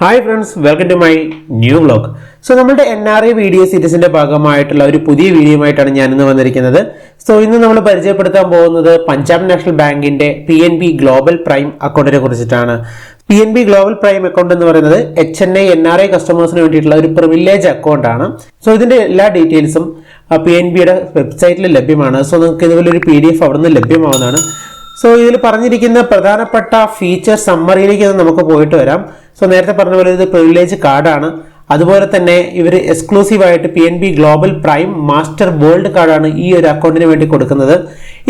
Hi friends welcome to my new vlog so നമ്മുടെ N R I video സീരീസിന്റെ ഭാഗമായിട്ടുള്ള ഒരു പുതിയ വീഡിയോയുമായിട്ടാണ് ഞാൻ ഇന്ന് വന്നിരിക്കുന്നത്. സോ ഇന്ന് നമ്മൾ പരിചയപ്പെടുത്താൻ പോകുന്നത് പഞ്ചാബ് നാഷണൽ ബാങ്കിന്റെ P N B global prime അക്കൗണ്ടിനെ കുറിച്ചിട്ടാണ്. P N B global prime account എന്ന് പറയുന്നത് H N I N R I കസ്റ്റമേഴ്സിന് വേണ്ടിയിട്ടുള്ള ഒരു പ്രിവിലേജ് അക്കൗണ്ട് ആണ്. സോ ഇതിന്റെ എല്ലാ ഡീറ്റെയിൽസും പി എൻ ബിയുടെ വെബ്സൈറ്റിൽ ലഭ്യമാണ്. സോ നിങ്ങൾക്ക് ഇതുപോലെ ഒരു പി ഡി എഫ് അവിടെ നിന്ന് ലഭ്യമാവുന്നതാണ്. സോ ഇതിൽ പറഞ്ഞിരിക്കുന്ന പ്രധാനപ്പെട്ട ഫീച്ചർ സമ്മറിയിലേക്ക് നമുക്ക് പോയിട്ട് വരാം. സോ നേരത്തെ പറഞ്ഞ പോലെ ഇത് പ്രിവിലേജ് കാർഡാണ് അതുപോലെ തന്നെ ഇവർ എക്സ്ക്ലൂസീവ് ആയിട്ട് P N B global prime master gold കാർഡാണ് ഈ ഒരു അക്കൗണ്ടിന് വേണ്ടി കൊടുക്കുന്നത്.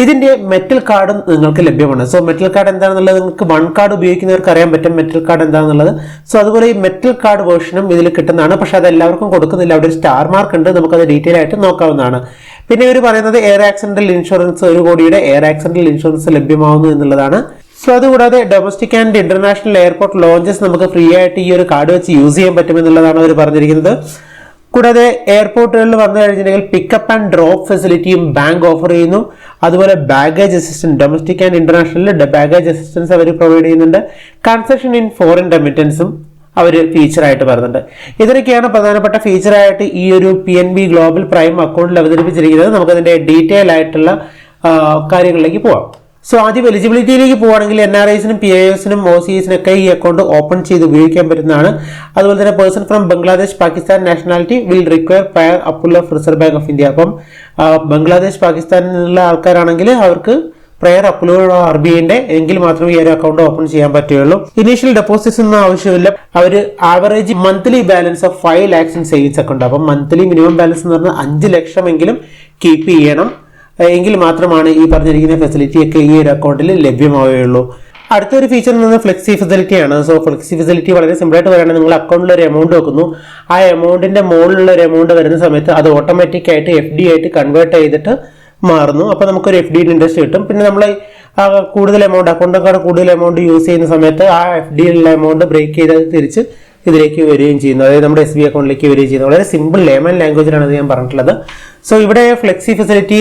ഇതിന്റെ മെറ്റൽ കാർഡും നിങ്ങൾക്ക് ലഭ്യമാണ്. സോ മെറ്റൽ കാർഡ് എന്താണെന്നുള്ളത് നിങ്ങൾക്ക് വൺ കാർഡ് ഉപയോഗിക്കുന്നവർക്ക് അറിയാൻ പറ്റും മെറ്റൽ കാർഡ് എന്താണെന്നുള്ളത്. സോ അതുപോലെ ഈ മെറ്റൽ കാർഡ് വേർഷനും ഇതിൽ കിട്ടുന്നതാണ്. പക്ഷെ അത് എല്ലാവർക്കും കൊടുക്കുന്നില്ല. അവിടെ ഒരു സ്റ്റാർ മാർക്ക് ഉണ്ട്. നമുക്കത് ഡീറ്റെയിൽ ആയിട്ട് നോക്കാവുന്നതാണ്. പിന്നെ ഇവർ പറയുന്നത് എയർ ആക്സിഡന്റൽ ഇൻഷുറൻസ് ഒരു കോടിയുടെ എയർ ആക്സിഡന്റൽ ഇൻഷുറൻസ് ലഭ്യമാവുന്നു എന്നുള്ളതാണ്. സോ അതുകൂടാതെ domestic and international airport lounges നമുക്ക് ഫ്രീ ആയിട്ട് ഈ ഒരു കാർഡ് വെച്ച് യൂസ് ചെയ്യാൻ പറ്റുമെന്നുള്ളതാണ് അവർ പറഞ്ഞിരിക്കുന്നത്. കൂടാതെ എയർപോർട്ടുകളിൽ വന്നു കഴിഞ്ഞിട്ടുണ്ടെങ്കിൽ പിക്കപ്പ് ആൻഡ് ഡ്രോപ്പ് ഫെസിലിറ്റിയും ബാങ്ക് ഓഫർ ചെയ്യുന്നു. അതുപോലെ ബാഗേജ് അസിസ്റ്റൻസ് ഡൊമസ്റ്റിക് ആൻഡ് ഇന്റർനാഷണലിൽ ബാഗേജ് അസിസ്റ്റൻസ് അവർ പ്രൊവൈഡ് ചെയ്യുന്നുണ്ട്. കൺസെഷൻ ഇൻ ഫോറിൻ റെമിറ്റൻസും അവർ ഫീച്ചറായിട്ട് പറയുന്നുണ്ട് ഇതൊക്കെയാണ് പ്രധാനപ്പെട്ട ഫീച്ചറായിട്ട് ഈ ഒരു P N B global prime അക്കൗണ്ടിൽ അവതരിപ്പിച്ചിരിക്കുന്നത് നമുക്കതിന്റെ ഡീറ്റെയിൽ ആയിട്ടുള്ള കാര്യങ്ങളിലേക്ക് പോവാം. സോ ആദ്യം എലിജിബിലിറ്റിയിലേക്ക് പോവുകയാണെങ്കിൽ എൻ ആർ ഐസിനും പി ഐ എസിനും ഒ സി എസിനൊക്കെ ഈ അക്കൗണ്ട് ഓപ്പൺ ചെയ്ത് ഉപയോഗിക്കാൻ പറ്റുന്നതാണ്. അതുപോലെ തന്നെ person from Bangladesh Pakistan nationality will require prior approval reserve bank of India അപ്പം ബംഗ്ലാദേശ് പാകിസ്ഥാനിൽ നിന്നുള്ള ആൾക്കാരാണെങ്കിൽ അവർക്ക് പ്രയർ അപ്ലോഡ് ആർ ബി ഐന്റെ എങ്കിൽ മാത്രമേ ഈ ഒരു അക്കൗണ്ട് ഓപ്പൺ ചെയ്യാൻ പറ്റുകയുള്ളൂ. ഇനീഷ്യൽ ഡെപ്പോസിറ്റ്സ് ഒന്നും ആവശ്യമില്ല. അവർ average monthly balance of five lakhs in savings account അപ്പം മന്ത്ലി മിനിമം ബാലൻസ് എന്ന് പറഞ്ഞാൽ അഞ്ച് ലക്ഷമെങ്കിലും കീപ്പ് ചെയ്യണം. എങ്കിൽ മാത്രമാണ് ഈ പറഞ്ഞിരിക്കുന്ന ഫെസിലിറ്റി ഒക്കെ ഈ ഒരു അക്കൗണ്ടിൽ ലഭ്യമാവുകയുള്ളൂ. അടുത്തൊരു ഫീച്ചർ പറയുന്നത് ഫ്ലെക്സി ഫെസിലിറ്റി ആണ്. സോ ഫ്ലെക്സി ഫെസിലിറ്റി വളരെ സിമ്പിൾ ആയിട്ട് പറയുകയാണെങ്കിൽ നിങ്ങൾ അക്കൗണ്ടിൽ ഒരു എമൗണ്ട് വെക്കുന്നു. ആ എമൗണ്ടിന്റെ മുകളിലുള്ള ഒരു എമൗണ്ട് വരുന്ന സമയത്ത് അത് ഓട്ടോമാറ്റിക് ആയിട്ട് എഫ് ഡി ആയിട്ട് കൺവേർട്ട് ചെയ്തിട്ട് മാറുന്നു. അപ്പോൾ നമുക്കൊരു എഫ് ഡി ഇൻട്രസ്റ്റ് കിട്ടും. പിന്നെ നമ്മൾ കൂടുതൽ എമൗണ്ട് അക്കൗണ്ടിനേക്കാൾ കൂടുതൽ എമൗണ്ട് യൂസ് ചെയ്യുന്ന സമയത്ത് ആ എഫ് ഡിയിലുള്ള എമൗണ്ട് ബ്രേക്ക് ചെയ്ത് തിരിച്ച് ഇതിലേക്ക് വരികയും ചെയ്യുന്നു. അതായത് നമ്മുടെ എസ് ബി അക്കൗണ്ടിലേക്ക് വരികയും ചെയ്യുന്നു. വളരെ സിമ്പിൾ ലേമൻ ലാംഗ്വേജിലാണ് ഞാൻ പറഞ്ഞിട്ടുള്ളത്. സോ ഇവിടെ ഫ്ലെക്സി ഫെസിലിറ്റി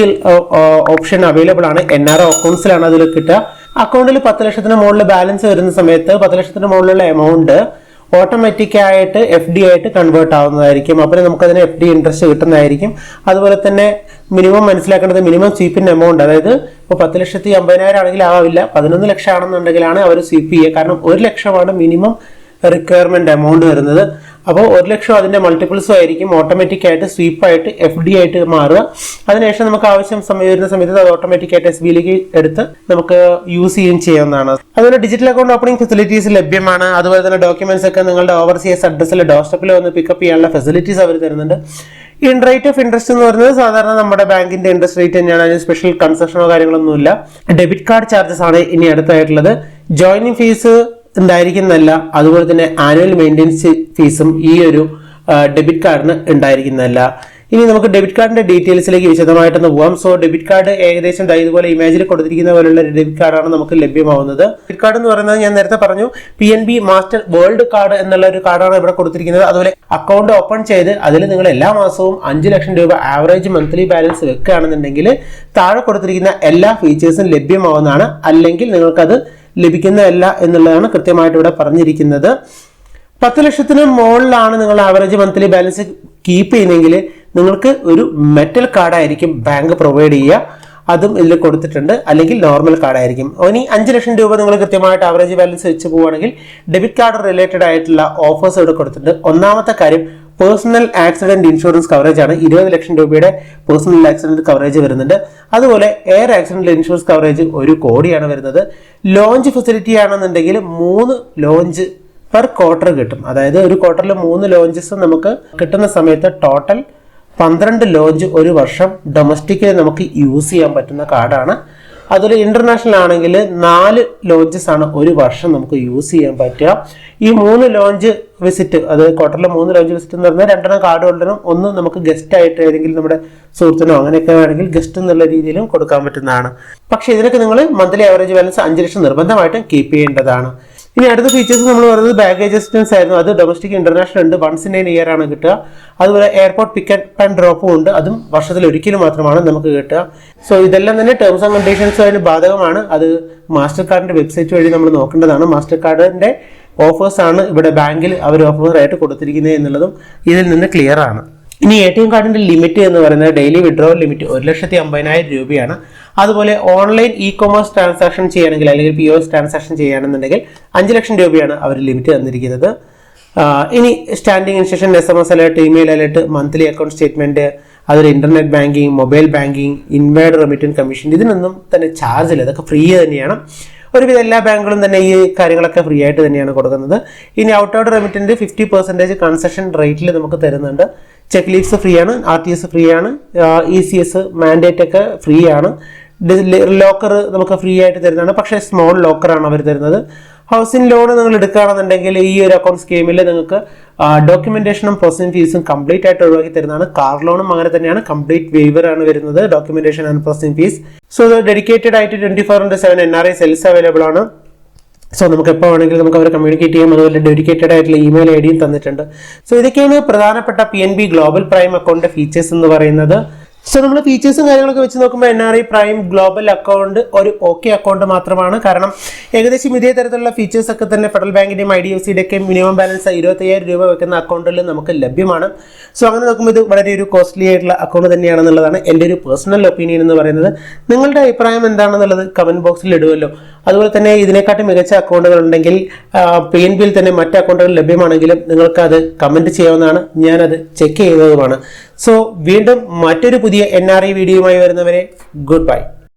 ഓപ്ഷൻ അവൈലബിൾ ആണ്. എൻ ആർ ഒ അക്കൗണ്ട്സിലാണ് അതിൽ കിട്ടുക. അക്കൗണ്ടിൽ പത്ത് ലക്ഷത്തിന് മുകളിൽ ബാലൻസ് വരുന്ന സമയത്ത് പത്ത് ലക്ഷത്തിന് മുകളിലുള്ള എമൗണ്ട് ഓട്ടോമാറ്റിക് ആയിട്ട് എഫ് ഡി ആയിട്ട് കൺവേർട്ട് ആവുന്നതായിരിക്കും. അപ്പോൾ നമുക്കതിന് എഫ് ഡി ഇൻട്രസ്റ്റ് കിട്ടുന്നതായിരിക്കും. അതുപോലെ തന്നെ മിനിമം മനസ്സിലാക്കേണ്ടത് മിനിമം സ്വീപ്പിൻ എമൗണ്ട് അതായത് ഇപ്പോൾ പത്ത് ലക്ഷത്തി അമ്പതിനായിരം ആണെങ്കിൽ ആവില്ല. പതിനൊന്ന് ലക്ഷം ആണെന്നുണ്ടെങ്കിലാണ് അവർ സ്വീപ്പ് ചെയ്യുക കാരണം ഒരു ലക്ഷമാണ് മിനിമം റിക്വയർമെന്റ് എമൗണ്ട് വരുന്നത്. അപ്പോൾ ഒരു ലക്ഷം അതിന്റെ മൾട്ടിപ്പിൾസും ആയിരിക്കും. ഓട്ടോമാറ്റിക് ആയിട്ട് സ്വീപ്പ് ആയിട്ട് എഫ് ഡി ആയിട്ട് മാറുക. അതിനുശേഷം നമുക്ക് ആവശ്യം സമയം വരുന്ന സമയത്ത് അത് ഓട്ടോമാറ്റിക് ആയിട്ട് എസ് ബിയിലേക്ക് എടുത്ത് നമുക്ക് യൂസ് ചെയ്യുകയും ചെയ്യാവുന്നതാണ്. അതുപോലെ ഡിജിറ്റൽ അക്കൗണ്ട് ഓപ്പണിംഗ് ഫെസിലിറ്റീസ് ലഭ്യമാണ്. അതുപോലെ തന്നെ ഡോക്യുമെന്റ്സ് ഒക്കെ നിങ്ങളുടെ ഓവർസീസ് അഡ്രസ്സിൽ ഡോസ്റ്റപ്പിൽ വന്ന് പിക്കപ്പ് ചെയ്യാനുള്ള ഫെസിലിറ്റീസ് അവർ തരുന്നുണ്ട്. ഇൻ റേറ്റ് ഓഫ് ഇൻട്രസ്റ്റ് എന്ന് പറയുന്നത് സാധാരണ നമ്മുടെ ബാങ്കിന്റെ ഇൻട്രസ്റ്റ് റേറ്റ് തന്നെയാണ്. അതിന് സ്പെഷ്യൽ കൺസെഷനോ കാര്യങ്ങളൊന്നുമില്ല. ഡെബിറ്റ് കാർഡ് ചാർജസ് ആണ് ഇനി അടുത്തായിട്ടുള്ളത്. ജോയിനിങ് ഫീസ് ഉണ്ടായിരിക്കുന്നതല്ല അതുപോലെ തന്നെ ആനുവൽ മെയിന്റെനൻസ് ഫീസും ഈ ഒരു ഡെബിറ്റ് കാർഡിന് ഉണ്ടായിരിക്കുന്നതല്ല. ഇനി നമുക്ക് ഡെബിറ്റ് കാർഡിന്റെ ഡീറ്റെയിൽസിലേക്ക് വിശദമായിട്ടൊന്ന് പോകാം സോ ഡെബിറ്റ് കാർഡ് ഏകദേശം ഇതുപോലെ ഇമേജിൽ കൊടുത്തിരിക്കുന്ന പോലുള്ള ഒരു ഡെബിറ്റ് കാർഡാണ് നമുക്ക് ലഭ്യമാവുന്നത്. ഡെബിറ്റ് കാർഡ് എന്ന് പറയുന്നത് ഞാൻ നേരത്തെ പറഞ്ഞു P N B master world card എന്നുള്ള ഒരു കാർഡാണ് ഇവിടെ കൊടുത്തിരിക്കുന്നത്. അതുപോലെ അക്കൗണ്ട് ഓപ്പൺ ചെയ്ത് അതിൽ നിങ്ങൾ എല്ലാ മാസവും അഞ്ച് ലക്ഷം രൂപ ആവറേജ് മന്ത്ലി ബാലൻസ് വെക്കുകയാണെന്നുണ്ടെങ്കിൽ താഴെ കൊടുത്തിരിക്കുന്ന എല്ലാ ഫീച്ചേഴ്സും ലഭ്യമാവുന്നതാണ്. അല്ലെങ്കിൽ നിങ്ങൾക്കത് ലഭിക്കുന്നതല്ല എന്നുള്ളതാണ് കൃത്യമായിട്ട് ഇവിടെ പറഞ്ഞിരിക്കുന്നത്. പത്ത് ലക്ഷത്തിന് മുകളിലാണ് നിങ്ങൾ ആവറേജ് മന്ത്ലി ബാലൻസ് കീപ്പ് ചെയ്യുന്നതെങ്കിൽ നിങ്ങൾക്ക് ഒരു മെറ്റൽ കാർഡായിരിക്കും ബാങ്ക് പ്രൊവൈഡ് ചെയ്യുക. അതും ഇതിൽ കൊടുത്തിട്ടുണ്ട്. അല്ലെങ്കിൽ നോർമൽ കാർഡായിരിക്കും ഇനി അഞ്ച് ലക്ഷം രൂപ നിങ്ങൾ കൃത്യമായിട്ട് ആവറേജ് ബാലൻസ് വെച്ച് പോവുകയാണെങ്കിൽ ഡെബിറ്റ് കാർഡ് റിലേറ്റഡ് ആയിട്ടുള്ള ഓഫേഴ്സ് ഇവിടെ കൊടുത്തിട്ടുണ്ട്. ഒന്നാമത്തെ കാര്യം പേഴ്സണൽ ആക്സിഡന്റ് ഇൻഷുറൻസ് കവറേജ് ആണ്. ഇരുപത് ലക്ഷം രൂപയുടെ പേഴ്സണൽ ആക്സിഡന്റ് കവറേജ് വരുന്നുണ്ട്. അതുപോലെ എയർ ആക്സിഡന്റ് ഇൻഷുറൻസ് കവറേജ് ഒരു കോടിയാണ് വരുന്നത്. ലോഞ്ച് ഫെസിലിറ്റി ആണെന്നുണ്ടെങ്കിൽ മൂന്ന് ലോഞ്ച് പെർ ക്വാർട്ടർ കിട്ടും. അതായത് ഒരു ക്വാർട്ടറിൽ മൂന്ന് ലോഞ്ചസ് നമുക്ക് കിട്ടുന്ന സമയത്ത് ടോട്ടൽ പന്ത്രണ്ട് ലോഞ്ച് ഒരു വർഷം ഡൊമസ്റ്റിക്കിൽ നമുക്ക് യൂസ് ചെയ്യാൻ പറ്റുന്ന കാർഡാണ്. അതുപോലെ ഇന്റർനാഷണൽ ആണെങ്കിൽ നാല് ലോഞ്ചസ് ആണ് ഒരു വർഷം നമുക്ക് യൂസ് ചെയ്യാൻ പറ്റുക. ഈ മൂന്ന് ലോഞ്ച് വിസിറ്റ് അത് ക്വാർട്ടറിലെ മൂന്ന് ലോഞ്ച് വിസിറ്റ് എന്ന് പറഞ്ഞാൽ രണ്ടെണ്ണം കാർഡ് ഹോൾഡറും ഒന്ന് നമുക്ക് ഗസ്റ്റ് ആയിട്ട് ഏതെങ്കിലും നമ്മുടെ സുഹൃത്തിനോ അങ്ങനെയൊക്കെ വേണമെങ്കിൽ ഗസ്റ്റ് എന്നുള്ള രീതിയിലും കൊടുക്കാൻ പറ്റുന്നതാണ്. പക്ഷെ ഇതിനൊക്കെ നിങ്ങൾ മന്ത്ലി ആവറേജ് ബാലൻസ് അഞ്ച് ലക്ഷം നിർബന്ധമായിട്ടും കീപ്പ് ചെയ്യേണ്ടതാണ്. ഇനി അടുത്ത ഫീച്ചേഴ്സ് നമ്മൾ പറയുന്നത് ബാഗേജ് അസിസ്റ്റൻസ് ആയിരുന്നു. അത് ഡൊമസ്റ്റിക് ഇന്റർനാഷണൽ ഉണ്ട്. വൺസ് ഇൻ ഇയർ ആണ് കിട്ടുക. അതുപോലെ എയർപോർട്ട് പിക്കപ്പ് ആൻഡ് ഡ്രോപ്പും ഉണ്ട്. അതും വർഷത്തിൽ ഒരിക്കലും മാത്രമാണ് നമുക്ക് കിട്ടുക. സോ ഇതെല്ലാം തന്നെ ടേംസ് ആൻഡ് കണ്ടീഷൻസ് അതിന് ബാധകമാണ്. അത് മാസ്റ്റർ കാർഡിന്റെ വെബ്സൈറ്റ് വഴി നമ്മൾ നോക്കേണ്ടതാണ്. മാസ്റ്റർ കാർഡിന്റെ ഓഫേഴ്സ് ആണ് ഇവിടെ ബാങ്കിൽ അവർ ഓഫറായിട്ട് കൊടുത്തിരിക്കുന്നത് എന്നുള്ളതും ഇതിൽ നിന്ന് ക്ലിയർ ആണ്. ഇനി എ ടി എം കാർഡിന്റെ ലിമിറ്റ് എന്ന് പറയുന്നത് ഡെയിലി വിഡ്രോവൽ ലിമിറ്റ് ഒരു ലക്ഷത്തി അമ്പതിനായിരം രൂപയാണ്. അതുപോലെ ഓൺലൈൻ ഇ കൊമേഴ്സ് ട്രാൻസാക്ഷൻ ചെയ്യണമെങ്കിൽ അല്ലെങ്കിൽ പി ഒ എസ് ട്രാൻസാക്ഷൻ ചെയ്യുകയാണെന്നുണ്ടെങ്കിൽ അഞ്ച് ലക്ഷം രൂപയാണ് അവർ ലിമിറ്റ് തന്നിരിക്കുന്നത്. ഇനി standing instruction S M S alert email alert monthly account statement അതൊരു internet banking mobile banking inward remittance commission ഇതിനൊന്നും തന്നെ ചാർജ് ഇല്ല. ഇതൊക്കെ ഫ്രീ തന്നെയാണ്. ഒരുവിധ എല്ലാ ബാങ്കുകളും തന്നെ ഈ കാര്യങ്ങളൊക്കെ ഫ്രീ ആയിട്ട് തന്നെയാണ് കൊടുക്കുന്നത്. ഇനി out out remittance fifty percentage concession റേറ്റിൽ നമുക്ക് തരുന്നുണ്ട്. ചെക്ക് ലീവ്സ് ഫ്രീ ആണ് ആർ ടി എസ് ഫ്രീ ആണ് ഇ സി എസ് മാൻഡേറ്റ് ഒക്കെ ഫ്രീ ആണ്. ലോക്കർ നമുക്ക് ഫ്രീ ആയിട്ട് തരുന്നതാണ്. പക്ഷേ സ്മോൾ ലോക്കറാണ് അവർ തരുന്നത്. ഹൗസിംഗ് ലോൺ നിങ്ങൾ എടുക്കുകയാണെന്നുണ്ടെങ്കിൽ ഈ ഒരു അക്കൗണ്ട് സ്കീമിൽ നിങ്ങൾക്ക് ഡോക്യുമെന്റേഷനും പ്രോസസിംഗ് ഫീസും കംപ്ലീറ്റ് ആയിട്ട് ഒഴിവാക്കി തരുന്നതാണ്. കാർ ലോണും അങ്ങനെ തന്നെയാണ്. കംപ്ലീറ്റ് വേവർ ആണ് വരുന്നത് documentation and processing fees so dedicated ആയിട്ട് twenty four into seven N R I cells available ആണ്. സോ നമുക്ക് എപ്പോൾ വേണമെങ്കിലും നമുക്ക് അവരെ കമ്മ്യൂണിക്കേറ്റ് ചെയ്യാം. അതുപോലെ ഡെഡിക്കേറ്റഡ് ആയിട്ടുള്ള ഇമെയിൽ ഐ ഡിയും തന്നിട്ടുണ്ട്. സോ ഇതൊക്കെയാണ് പ്രധാനപ്പെട്ട P N B global prime account features എന്ന് പറയുന്നത്. സോ നമ്മൾ ഫീച്ചേഴ്സും കാര്യങ്ങളൊക്കെ വെച്ച് നോക്കുമ്പോൾ N R I prime global account ഒരു ഓക്കെ അക്കൗണ്ട് മാത്രമാണ്. കാരണം ഏകദേശം ഇതേ തരത്തിലുള്ള ഫീച്ചേഴ്സ് ഒക്കെ തന്നെ ഫെഡറൽ ബാങ്കിന്റെയും ഐ ഡി എഫ് സിയുടെയൊക്കെ മിനിമം ബാലൻസ് ഇരുപത്തയ്യായിരം രൂപ വെക്കുന്ന അക്കൗണ്ടിൽ നമുക്ക് ലഭ്യമാണ്. സോ അങ്ങനെ നോക്കുമ്പോൾ ഇത് വളരെ ഒരു കോസ്റ്റ്ലി ആയിട്ടുള്ള അക്കൗണ്ട് തന്നെയാണെന്നുള്ളതാണ് എന്റെ ഒരു പേഴ്സണൽ ഒപ്പീനിയൻ എന്ന് പറയുന്നത്. നിങ്ങളുടെ അഭിപ്രായം എന്താണെന്നുള്ളത് കമന്റ് ബോക്സിൽ ഇടുമല്ലോ അതുപോലെ തന്നെ ഇതിനെക്കാട്ടും മികച്ച അക്കൗണ്ടുകൾ ഉണ്ടെങ്കിൽ പി എൻ ബിയിൽ തന്നെ മറ്റ് അക്കൗണ്ടുകൾ ലഭ്യമാണെങ്കിലും നിങ്ങൾക്ക് അത് കമന്റ് ചെയ്യാവുന്നതാണ്. ഞാനത് ചെക്ക് ചെയ്യുന്നതുമാണ്. സോ വീണ്ടും മറ്റൊരു പുതിയ എൻ ആർ ഐ വീഡിയോയുമായി വരുന്നവരെ ഗുഡ് ബൈ